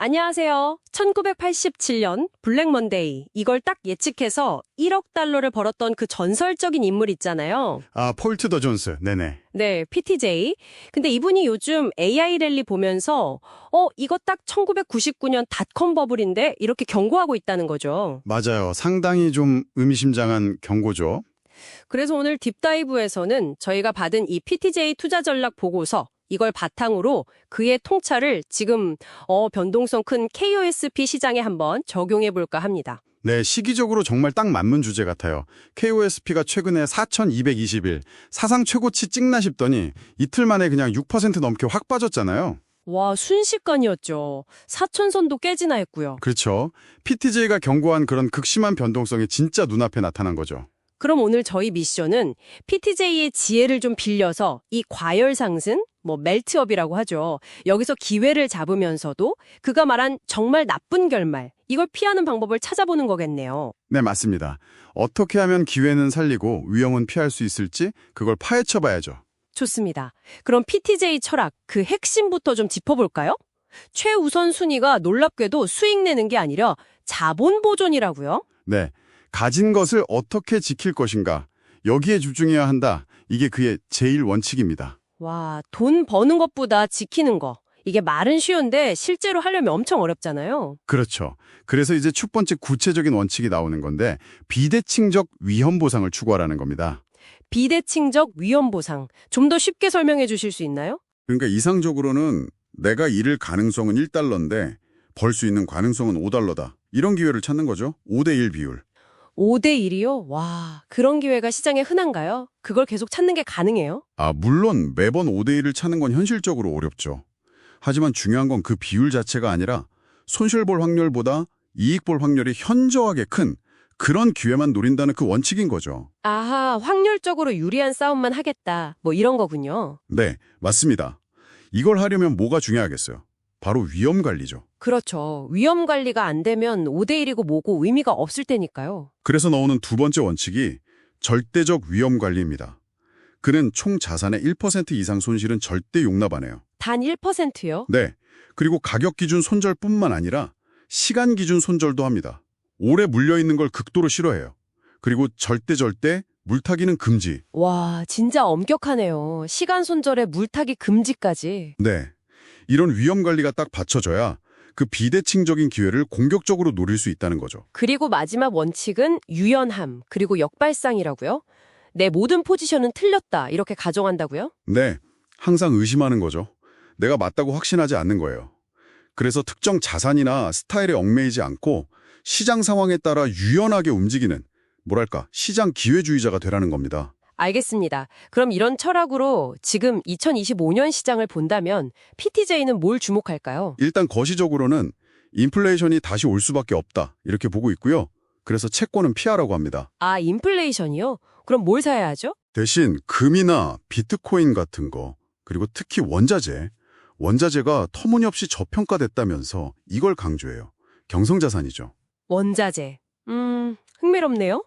안녕하세요. 1987년 블랙 먼데이 이걸 딱 예측해서 1억 달러를 벌었던 그 전설적인 인물 있잖아요. 아, 폴트 더 존스. 네네. 네, PTJ. 근데 이분이 요즘 AI 랠리 보면서 어, 이거 딱 1999년 닷컴 버블인데 이렇게 경고하고 있다는 거죠. 맞아요. 상당히 좀 의미심장한 경고죠. 그래서 오늘 딥다이브에서는 저희가 받은 이 PTJ 투자 전략 보고서 이걸 바탕으로 그의 통찰을 지금 어, 변동성 큰 KOSP 시장에 한번 적용해 볼까 합니다. 네, 시기적으로 정말 딱 맞는 주제 같아요. KOSP가 최근에 4,221, 사상 최고치 찍나 싶더니 이틀 만에 그냥 6% 넘게 확 빠졌잖아요. 와, 순식간이었죠. 사천선도 깨지나 했고요. 그렇죠. PTJ가 경고한 그런 극심한 변동성이 진짜 눈앞에 나타난 거죠. 그럼 오늘 저희 미션은 PTJ의 지혜를 좀 빌려서 이 과열 상승, 뭐 멜트업이라고 하죠. 여기서 기회를 잡으면서도 그가 말한 정말 나쁜 결말, 이걸 피하는 방법을 찾아보는 거겠네요. 네, 맞습니다. 어떻게 하면 기회는 살리고 위험은 피할 수 있을지 그걸 파헤쳐 봐야죠. 좋습니다. 그럼 PTJ 철학 그 핵심부터 좀 짚어볼까요? 최우선 순위가 놀랍게도 수익 내는 게 아니라 자본 보존이라고요? 네, 가진 것을 어떻게 지킬 것인가 여기에 집중해야 한다. 이게 그의 제일 원칙입니다. 와, 돈 버는 것보다 지키는 거. 이게 말은 쉬운데 실제로 하려면 엄청 어렵잖아요. 그렇죠. 그래서 이제 첫 번째 구체적인 원칙이 나오는 건데 비대칭적 위험 보상을 추구하라는 겁니다. 비대칭적 위험 보상. 좀 더 쉽게 설명해 주실 수 있나요? 그러니까 이상적으로는 내가 잃을 가능성은 1달러인데 벌 수 있는 가능성은 5달러다. 이런 기회를 찾는 거죠. 5대 1 비율. 5대 1이요? 와, 그런 기회가 시장에 흔한가요? 그걸 계속 찾는 게 가능해요? 아, 물론 매번 5대 1을 찾는 건 현실적으로 어렵죠. 하지만 중요한 건 그 비율 자체가 아니라 손실 볼 확률보다 이익 볼 확률이 현저하게 큰 그런 기회만 노린다는 그 원칙인 거죠. 아하, 확률적으로 유리한 싸움만 하겠다. 뭐 이런 거군요. 네, 맞습니다. 이걸 하려면 뭐가 중요하겠어요? 바로 위험 관리죠. 그렇죠. 위험 관리가 안 되면 5대 1이고 뭐고 의미가 없을 테니까요. 그래서 나오는 두 번째 원칙이 절대적 위험 관리입니다. 그는 총 자산의 1% 이상 손실은 절대 용납 안 해요. 단 1%요? 네, 그리고 가격 기준 손절뿐만 아니라 시간 기준 손절도 합니다. 오래 물려있는 걸 극도로 싫어해요. 그리고 절대 절대 물타기는 금지. 와, 진짜 엄격하네요. 시간 손절에 물타기 금지까지. 네, 이런 위험 관리가 딱 받쳐져야 그 비대칭적인 기회를 공격적으로 노릴 수 있다는 거죠. 그리고 마지막 원칙은 유연함, 그리고 역발상이라고요? 내 모든 포지션은 틀렸다, 이렇게 가정한다고요? 네, 항상 의심하는 거죠. 내가 맞다고 확신하지 않는 거예요. 그래서 특정 자산이나 스타일에 얽매이지 않고 시장 상황에 따라 유연하게 움직이는 뭐랄까 시장 기회주의자가 되라는 겁니다. 알겠습니다. 그럼 이런 철학으로 지금 2025년 시장을 본다면 PTJ는 뭘 주목할까요? 일단 거시적으로는 인플레이션이 다시 올 수밖에 없다 이렇게 보고 있고요. 그래서 채권은 피하라고 합니다. 아, 인플레이션이요? 그럼 뭘 사야 하죠? 대신 금이나 비트코인 같은 거 그리고 특히 원자재 원자재가 터무니없이 저평가됐다면서 이걸 강조해요. 경성자산이죠. 원자재. 음, 흥미롭네요.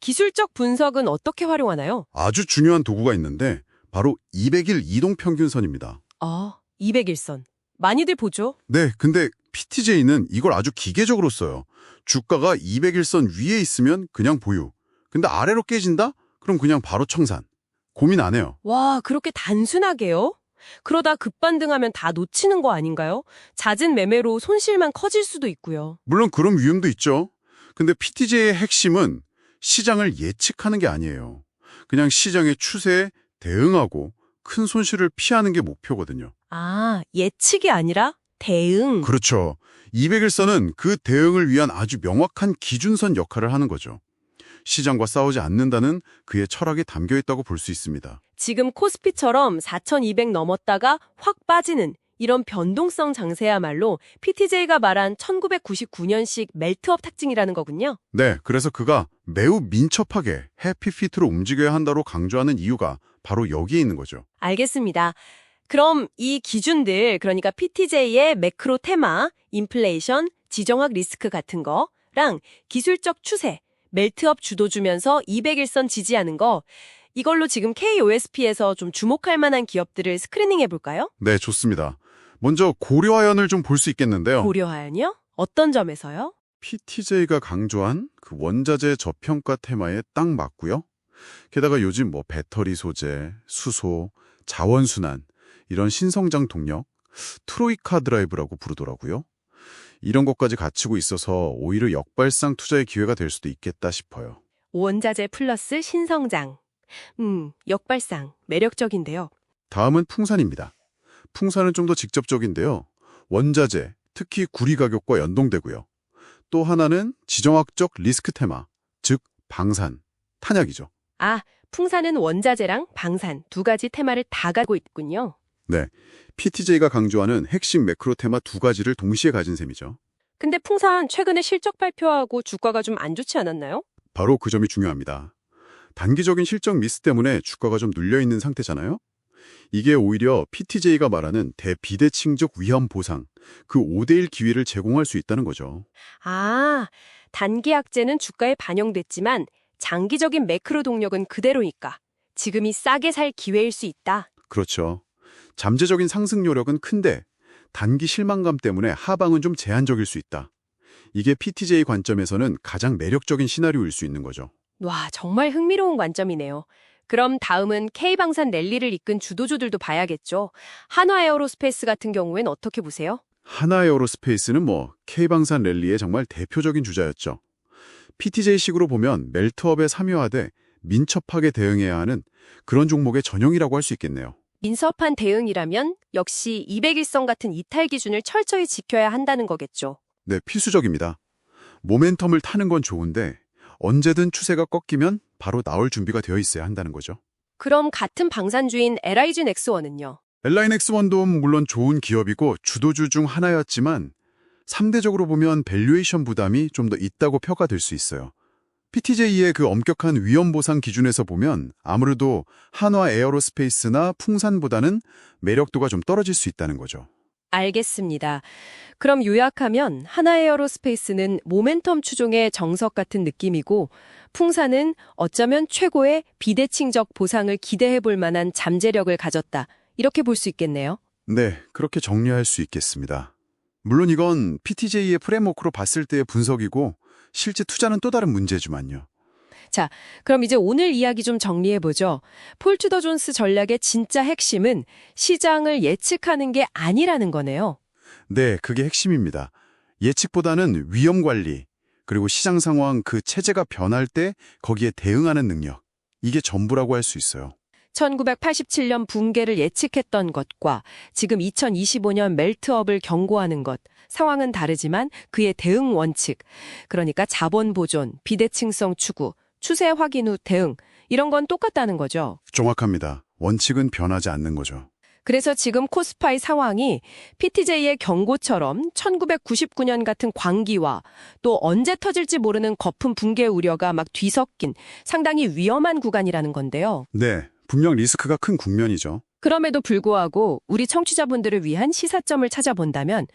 기술적 분석은 어떻게 활용하나요? 아주 중요한 도구가 있는데 바로 200일 이동평균선입니다. 아, 201선. 많이들 보죠? 네, 근데 PTJ는 이걸 아주 기계적으로 써요. 주가가 200일선 위에 있으면 그냥 보유. 근데 아래로 깨진다? 그럼 그냥 바로 청산. 고민 안 해요. 와, 그렇게 단순하게요? 그러다 급반등하면 다 놓치는 거 아닌가요? 잦은 매매로 손실만 커질 수도 있고요. 물론 그런 위험도 있죠. 근데 PTJ의 핵심은 시장을 예측하는 게 아니에요. 그냥 시장의 추세에 대응하고 큰 손실을 피하는 게 목표거든요. 아, 예측이 아니라 대응. 그렇죠. 200일선은 그 대응을 위한 아주 명확한 기준선 역할을 하는 거죠. 시장과 싸우지 않는다는 그의 철학이 담겨 있다고 볼 수 있습니다. 지금 코스피처럼 4,200 넘었다가 확 빠지는 이런 변동성 장세야말로 PTJ가 말한 1999년식 멜트업 특징이라는 거군요. 네, 그래서 그가 매우 민첩하게 해피피트로 움직여야 한다로 강조하는 이유가 바로 여기에 있는 거죠. 알겠습니다. 그럼 이 기준들, 그러니까 PTJ의 매크로 테마, 인플레이션, 지정학 리스크 같은 거랑 기술적 추세, 멜트업 주도 주면서 200일선 지지하는 거, 이걸로 지금 KOSP에서 좀 주목할 만한 기업들을 스크리닝 해 볼까요? 네, 좋습니다. 먼저 고려하연을 좀 볼 수 있겠는데요. 고려하연이요? 어떤 점에서요? PTJ가 강조한 그 원자재 저평가 테마에 딱 맞고요. 게다가 요즘 뭐 배터리 소재, 수소, 자원순환 이런 신성장 동력, 트로이카 드라이브라고 부르더라고요. 이런 것까지 갖추고 있어서 오히려 역발상 투자의 기회가 될 수도 있겠다 싶어요. 원자재 플러스 신성장. 음, 역발상. 매력적인데요. 다음은 풍산입니다. 풍산은 좀 더 직접적인데요. 원자재, 특히 구리 가격과 연동되고요. 또 하나는 지정학적 리스크 테마, 즉 방산, 탄약이죠. 아, 풍산은 원자재랑 방산 두 가지 테마를 다 가고 있군요. 네, PTJ가 강조하는 핵심 매크로 테마 두 가지를 동시에 가진 셈이죠. 근데 풍산 최근에 실적 발표하고 주가가 좀 안 좋지 않았나요? 바로 그 점이 중요합니다. 단기적인 실적 미스 때문에 주가가 좀 눌려있는 상태잖아요? 이게 오히려 PTJ가 말하는 대비대칭적 위험 보상, 그 5대1 기회를 제공할 수 있다는 거죠. 아, 단기 악재는 주가에 반영됐지만 장기적인 매크로 동력은 그대로니까 지금이 싸게 살 기회일 수 있다. 그렇죠. 잠재적인 상승 요력은 큰데 단기 실망감 때문에 하방은 좀 제한적일 수 있다. 이게 PTJ 관점에서는 가장 매력적인 시나리오일 수 있는 거죠. 와, 정말 흥미로운 관점이네요. 그럼 다음은 K방산 랠리를 이끈 주도주들도 봐야겠죠. 한화에어로스페이스 같은 경우엔 어떻게 보세요? 하나에어로스페이스는 뭐 K방산 랠리의 정말 대표적인 주자였죠. PTJ식으로 보면 멜트업에 참여하되 민첩하게 대응해야 하는 그런 종목의 전형이라고 할 수 있겠네요. 민첩한 대응이라면 역시 201선 같은 이탈 기준을 철저히 지켜야 한다는 거겠죠. 네, 필수적입니다. 모멘텀을 타는 건 좋은데 언제든 추세가 꺾이면 바로 나올 준비가 되어 있어야 한다는 거죠. 그럼 같은 방산주인 LIG 넥스원은요? 엘라인엑스원도 물론 좋은 기업이고 주도주 중 하나였지만 3대적으로 보면 밸류에이션 부담이 좀 더 있다고 평가될 수 있어요. PTJ의 그 엄격한 위험 보상 기준에서 보면 아무래도 한화 에어로스페이스나 풍산보다는 매력도가 좀 떨어질 수 있다는 거죠. 알겠습니다. 그럼 요약하면 하나 에어로스페이스는 모멘텀 추종의 정석 같은 느낌이고 풍산은 어쩌면 최고의 비대칭적 보상을 기대해 볼 만한 잠재력을 가졌다. 이렇게 볼 수 있겠네요. 네, 그렇게 정리할 수 있겠습니다. 물론 이건 PTJ의 프레임워크로 봤을 때의 분석이고 실제 투자는 또 다른 문제지만요. 그럼 이제 오늘 이야기 좀 정리해 보죠. 폴 투더 존스 전략의 진짜 핵심은 시장을 예측하는 게 아니라는 거네요. 네, 그게 핵심입니다. 예측보다는 위험 관리, 그리고 시장 상황 그 체제가 변할 때 거기에 대응하는 능력. 이게 전부라고 할 수 있어요. 1987년 붕괴를 예측했던 것과 지금 2025년 멜트업을 경고하는 것, 상황은 다르지만 그의 대응 원칙, 그러니까 자본 보존, 비대칭성 추구, 추세 확인 후 대응, 이런 건 똑같다는 거죠. 정확합니다. 원칙은 변하지 않는 거죠. 그래서 지금 코스파의 상황이 PTJ의 경고처럼 1999년 같은 광기와 또 언제 터질지 모르는 거품 붕괴 우려가 막 뒤섞인 상당히 위험한 구간이라는 건데요. 네, 분명 리스크가 큰 국면이죠. 그럼에도 불구하고 우리 청취자분들을 위한 시사점을 찾아본다면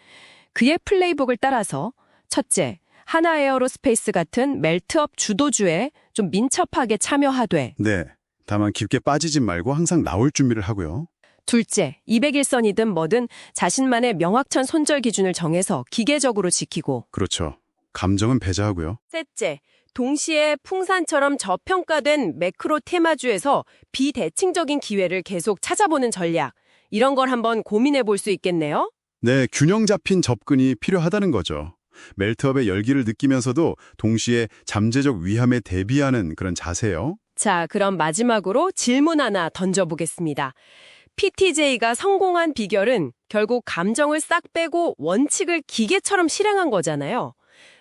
그의 플레이북을 따라서 첫째, 하나 에어로스페이스 같은 멜트업 주도주에 좀 민첩하게 참여하되 네, 다만 깊게 빠지지 말고 항상 나올 준비를 하고요. 둘째, 201선이든 뭐든 자신만의 명확한 손절 기준을 정해서 기계적으로 지키고 그렇죠. 감정은 배제하고요. 셋째, 동시에 풍산처럼 저평가된 매크로 테마주에서 비대칭적인 기회를 계속 찾아보는 전략. 이런 걸 한번 고민해 볼 수 있겠네요. 네, 균형 잡힌 접근이 필요하다는 거죠. 멜트업의 열기를 느끼면서도 동시에 잠재적 위험에 대비하는 그런 자세요. 자, 그럼 마지막으로 질문 하나 던져보겠습니다. PTJ가 성공한 비결은 결국 감정을 싹 빼고 원칙을 기계처럼 실행한 거잖아요.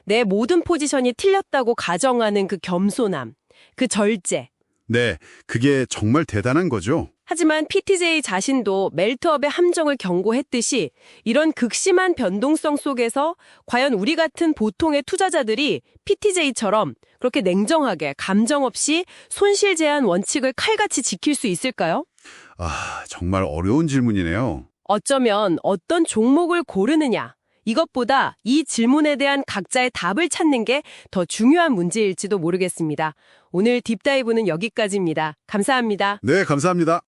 내 모든 포지션이 틀렸다고 가정하는 그 겸손함, 그 절제. 네, 그게 정말 대단한 거죠. 하지만 PTJ 자신도 멜트업의 함정을 경고했듯이 이런 극심한 변동성 속에서 과연 우리 같은 보통의 투자자들이 PTJ처럼 그렇게 냉정하게 감정 없이 손실 제한 원칙을 칼같이 지킬 수 있을까요? 아, 정말 어려운 질문이네요. 어쩌면 어떤 종목을 고르느냐 이것보다 이 질문에 대한 각자의 답을 찾는 게 더 중요한 문제일지도 모르겠습니다. 오늘 딥다이브는 여기까지입니다. 감사합니다. 네, 감사합니다.